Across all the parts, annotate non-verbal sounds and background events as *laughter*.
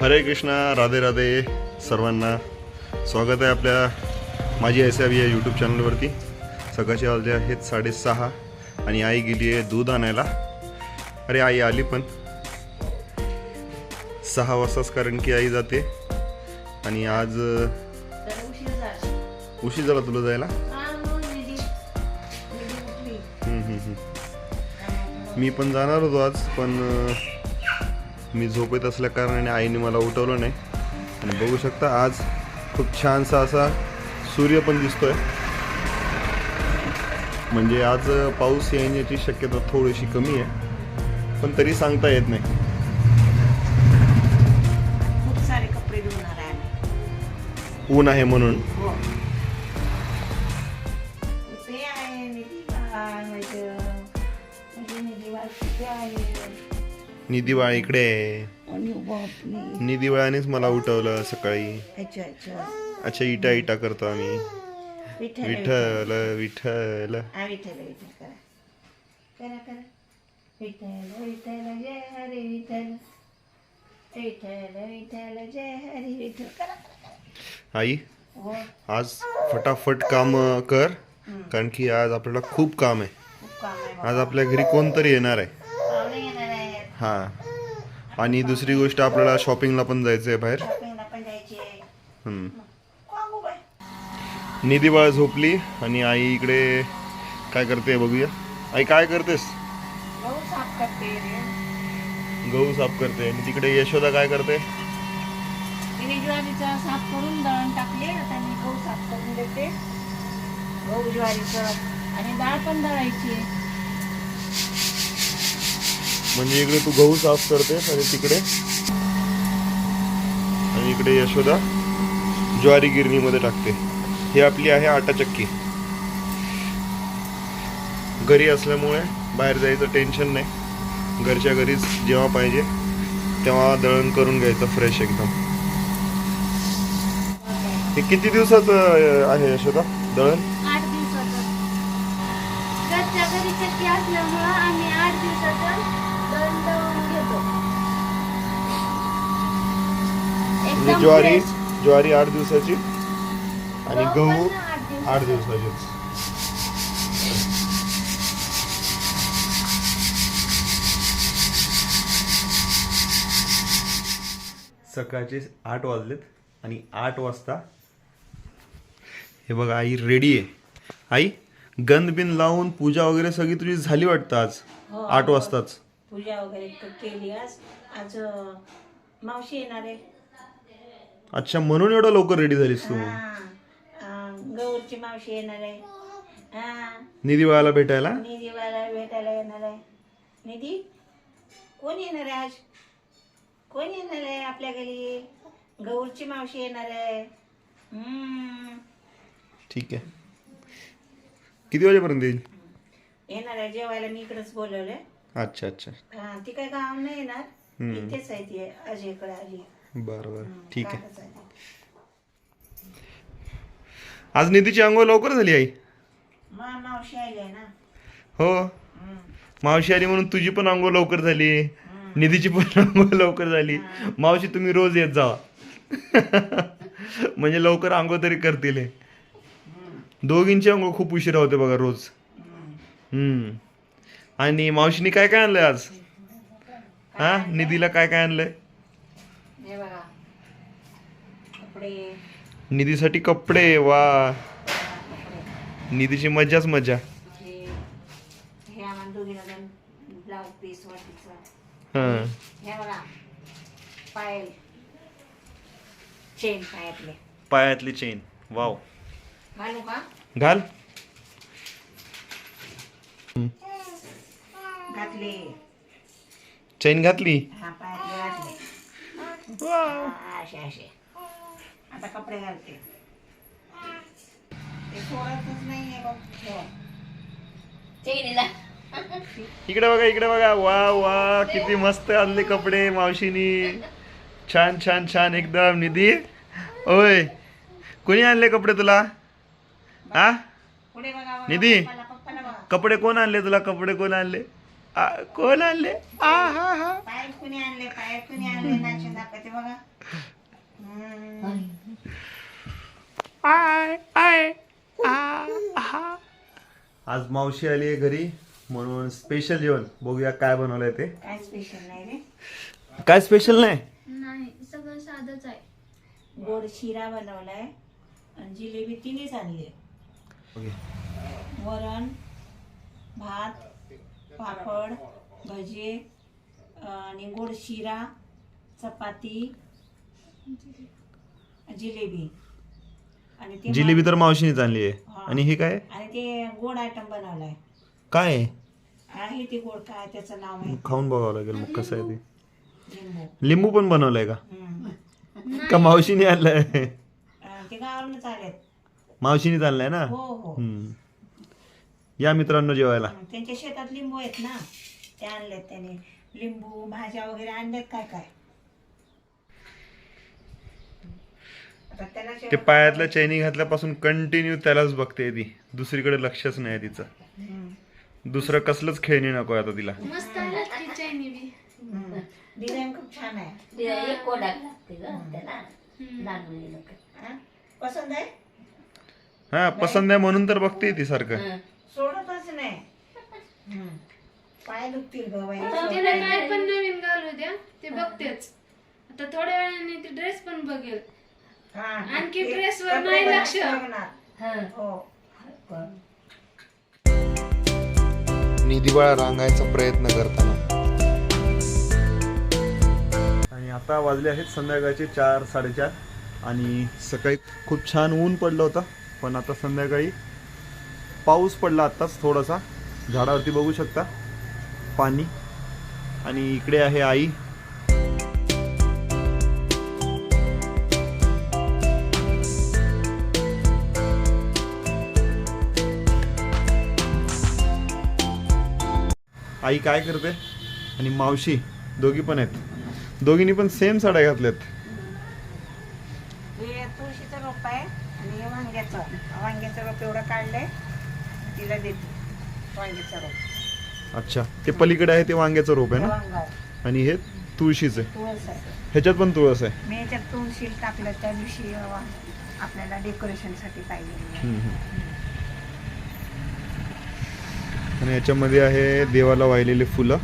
हरे कृष्णा राधे राधे सर्वांना. स्वागत आहे आपल्या माझी एस या यूट्यूब चॅनलवरती सकाळचे वाजले आहेत साडेसहा आणि आई गेली आहे दूध आणायला. अरे आई आली पण. सहा वाजताच कारण की आई जाते. आणि आज उशीर झाला तुला जायला. मी पण जाणार होतो आज पण मी झोपेत असल्या कारणाने आईने मला उठवलं नाही. आणि बघू शकता आज खूप छानसा असा सूर्य पण दिसतोय. म्हणजे आज पाऊस येण्याची शक्यता थोडीशी कमी आहे. पण तरी सांगता येत नाही. खूप सारे कपडे धुणार आहे आम्ही. ऊन आहे म्हणून. हो. आहे. निधी बाळ इकडे. आहे निधी बाळानेच मला उठवलं सकाळी. अच्छा अच्छा. अच्छा इटा इटा करतो आम्ही. विठ्ठल विठ्ठल. आई हो. आज फटाफट काम कर. कारण की आज आपल्याला खूप काम आहे. आज आपल्या घरी कोणतरी येणार आहे. हा. आणि दुसरी गोष्ट आपल्याला शॉपिंगला पण जायचं आहे बाहेर. शॉपिंगला पण जायची आहे हम्म. कागू बाय निधी बाळ झोपली आणि आई इकडे काय करते बघूया. आई काय करतेस? गहू साफ करते रे. गहू साफ करते. आणि तिकडे यशोदा काय करते? तिने ज्वारीचा साफ करून दळण टाकले. आता मी गहू साफ करून देते. गहू ज्वारीचं आणि डाळ पण दळायची आहे. म्हणजे इकडे तू गहू साफ करतेस आणि तिकडे आणि इकडे यशोदा ज्वारी गिरणीमध्ये टाकते. ही आपली आहे आटा चक्की. घरी असल्यामुळे बाहेर जायचं टेन्शन नाही. घरच्या घरीच जेव्हा पाहिजे तेव्हा दळण करून घ्यायचं फ्रेश एकदम. हे किती दिवसाचं आहे यशोदा दळण? आठ दिवसाचं. घरच्या घरी चक्की असल्यामुळं आम्ही आठ दिवसाचं म्हणजे ज्वारी. ज्वारी आठ दिवसाची आणि गहू आठ दिवसाचं. सकाळचे आठ वाजलेत आणि आठ वाजता हे बघा आई रेडी आहे आई गंध बिन लावून पूजा वगैरे सगळी तुझी झाली वाटतं आज हो, आठ. वाजताच पूजा वगैरे केली आज आज मावशी येणार आहे अच्छा म्हणून एवढं लवकर रेडी झालीस तू? हा. गौरची मावशी येणार आहे. हा. निधी बाळाला भेटायला? निधी बाळा भेटायला येणार आहे. निधी कोण येणार आहे आज? कोण येणार आहे आपल्या घरी? गौरची मावशी येणार आहे. हम्म. ठीक आहे. किती वाजेपर्यंत येईल? येणार आहे जेवायला मी इकडेच बोलवलंय. अच्छा अच्छा. हा, ती काय गाव नाही येणार. इथेच आहे ती अजयकडे आली बरं बरं. ठीक आहे. आज निधीची अंघोळ लवकर झाली आई? मा मावशी आली आहे ना. हो. मावशी आली म्हणून तुझी पण अंघोळ लवकर झाली. निधीची पण *laughs* अंघोळ लवकर झाली. मावशी तुम्ही रोज येत जावा *laughs* म्हणजे लवकर अंघोळ तरी करतील. दोघींची अंघोळ खूप उशिरा होते बघा रोज. हम्म. आणि मावशीने काय काय आणलंय आज? हा? निधीला काय काय आणलंय? हे बघा. कपडे. निधीसाठी कपडे वा. निधीची मजाच मजा हे. हे आम्हाला दोघीला दोन ब्लाऊज पीस वाटीचं हां. हे बघा. पायल. चेन पायातले. पायातली चेन वाव. घालू का? घाल. घातले. चेन घातली? हा पायातले. असे असे आता कपडे घालते. ते सोडतच नाहीये बघ. ठेवा. चैनीला. इकडे बघा इकडे बघा. वा वा किती मस्त आणले कपडे मावशीनी. छान छान छान. एकदम निधी. ओय कोणी आणले कपडे तुला? हा? पुढे बघा बघा, निधी. कपडे कोण आणले तुला? कपडे कोण आणले? कोण आणले? आ हा हा. पाय कुणी आणले? पाय कुणी आणले? नाचून दाखवते बघा. हम्म. आय आय आ हा. आज मावशी आली आहे घरी म्हणून स्पेशल जेवण. बघूया काय बनवलंय ते. काय स्पेशल नाही रे? काय स्पेशल नाही? नाही सगळं साधंच आहे. गोड शिरा बनवलाय आणि जिलेबी तिन्हीच आणली ओके. वरण भात पापड भजे आणि गोड शिरा चपाती जिलेबी. आणि ते जिलेबी तर मावशीनेच आणली आहे. आणि हे काय? आणि ते गोड आयटम बनवलाय. काय? आहे? आहे ते गोड काय त्याचं नाव आहे? खाऊन बघावं लागेल मग कसं आहे ते. लिंबू. पण बनवलंय का? हम्म. का मावशीने आणलंय? अं, ते गावावरूनच आलेत. मावशीनेच आणलंय ना? हो हो. हम्म. या मित्रांनो जेवायला. त्यांच्या शेतात लिंबू आहेत ना ते आणलेत त्याने. लिंबू भाज्या वगैरे आणल्यात काय काय? आता त्याला ते पायातल्या चैनी घातल्यापासून कंटिन्यू त्यालाच बघते ती. दुसरीकडे लक्षच नाही तिचं. दुसरं कसलंच खेळणी नको आता तिला. मस्त आहे की चैनी बी. डिझाईन खूप छान आहे. हं? पसंत आहे? हा पसंत आहे म्हणून तर बघते ती सारखं. सोडतच नाही. हं. पाय दुखतील ग बाई. तिला काय पण नवीन घालू द्या ते बघतेच. आता थोड्या वेळाने ती ड्रेस पण बघेल. हा. आणखी ते ड्रेसवर कपडे नाही लक्ष. हो. निधी बाळा रांगायचा प्रयत्न करताना. आणि आता वाजले आहेत संध्याकाळचे चार साडेचार. आणि सकाळी खूप छान ऊन पडलं होतं पण आता संध्याकाळी पाऊस पडला आत्ताच थोडासा. झाडावरती बघू शकता. पाणी. आणि इकडे आहे आई. आई काय करते? आणि मावशी दोघी पण आहेत. दोघींनी पण सेम साड्या घातल्यात. तुळशीचं रोप आहे आणि वांग्याचं. वांग्याचं रोप एवढं काढलंय. तिला देते. वांग्याचं रोप. अच्छा. ते पलीकडे आहे ते वांग्याचं रोप आहे ना? वांगावर आणि हे तुळशीचं आहे. तुळस आहे. ह्याच्यात पण तुळस आहे. मी याच्यात तुळशी टाकलं त्या दिवशी अं, आपल्याला डेकोरेशनसाठी पाहिजे. हम्म, हम्म. आणि याच्यामध्ये आहे देवाला वाहिलेले फुलं.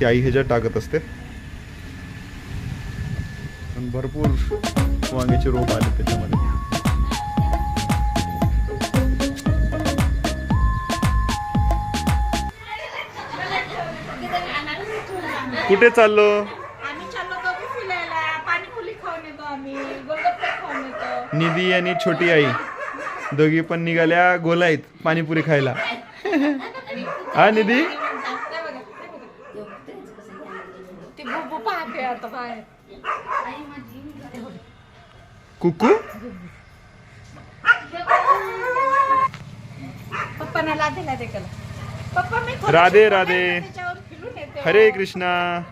ती आई ह्याच्यात टाकत असते. आणि भरपूर वांग्याचे रोप आले त्याच्यामध्ये. खाऊन येतो निधी आणि छोटी आई. दोघी पण निघाल्या गोलाईत पाणीपुरी खायला. हा निधी? कुकू? राधे राधे. हरे कृष्णा.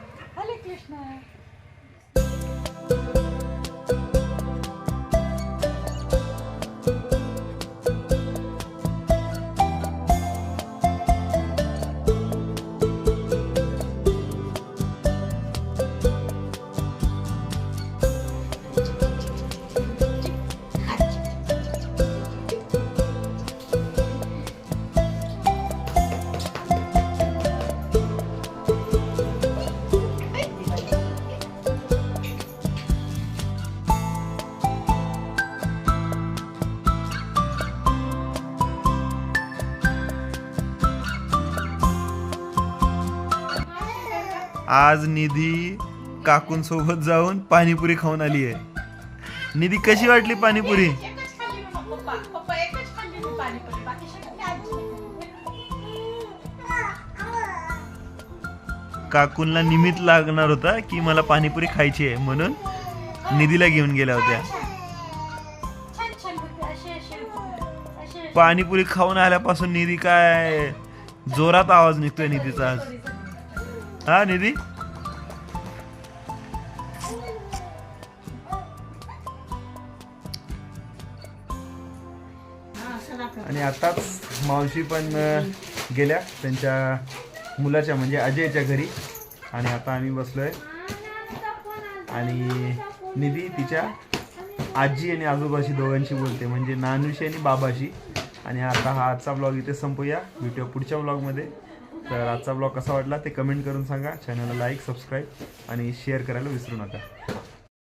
आज निधी काकूंसोबत जाऊन पाणीपुरी खाऊन आली आहे. निधी कशी वाटली पाणीपुरी? काकूंना निमित्त लागणार होता की मला पाणीपुरी खायची आहे म्हणून निधीला घेऊन गेल्या होत्या. पाणीपुरी खाऊन आल्यापासून निधी काय? जोरात आवाज निघतोय निधीचा. आज हा निधी? आणि आताच मावशी पण गेल्या त्यांच्या मुलाच्या म्हणजे अजयच्या घरी. आणि आता आम्ही बसलोय. आणि निधी तिच्या आजी आणि आजोबाशी दोघांशी बोलते म्हणजे नानूशी आणि बाबाशी. आणि आता हा आजचा ब्लॉग इथे संपूया. भेटूया पुढच्या ब्लॉगमध्ये तर आजचा ब्लॉग कसा वाटला ते कमेंट करून सांगा. चॅनलला लाईक सबस्क्राईब आणि शेअर करायला विसरू नका.